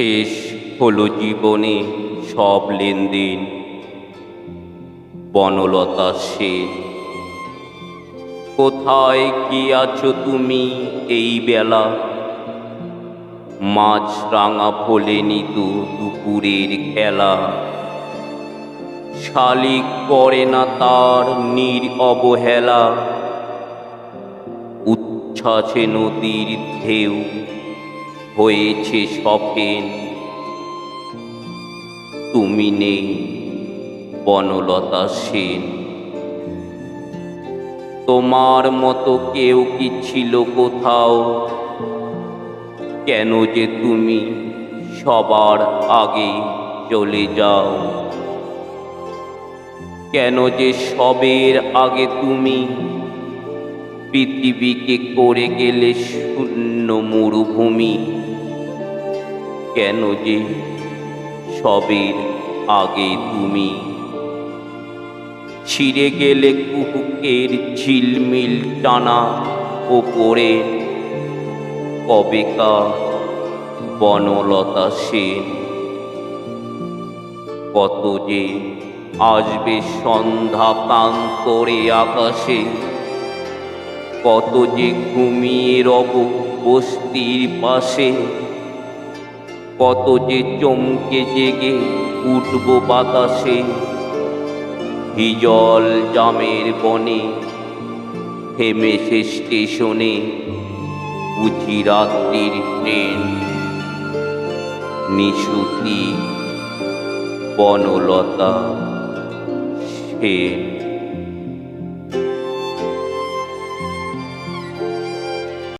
শেষ হলো জীবনে সব লেনদেন। বনলতা সেন, কোথায় কি আছো তুমি এই বেলা? মাছ রাঙা ফোলেনি তো দুপুরের খেলা। শালিক করে না তার নীর অবহেলা। উচ্ছ্বাসে নদীর ঢেউ হয়েছে সফেন তুমি নেই বনলতা সেন। তোমার মতো কেউ কি ছিল কোথাও? কেন যে তুমি সবার আগে চলে যাও? কেন যে সবের আগে তুমি পৃথিবীকে করে গেলে শূন্য মরুভূমি? কেন যে সবের আগে তুমি? ছিঁড়ে গেলে কুহুকের ঝিলমিল টানা ওপরে। কবেকার বনলতা সেন, কত যে আসবে সন্ধ্যা প্রান্তরে আকাশে। কত যে ঘুমিয়ে রব বস্তির পাশে। কত যে চমকে জেগে উঠব বাতাসে। হিজল জামের বনে, থেমে সে স্টেশনে বুঝি রাত্রির ট্রেন। নিশুতি, বনলতা, সেন।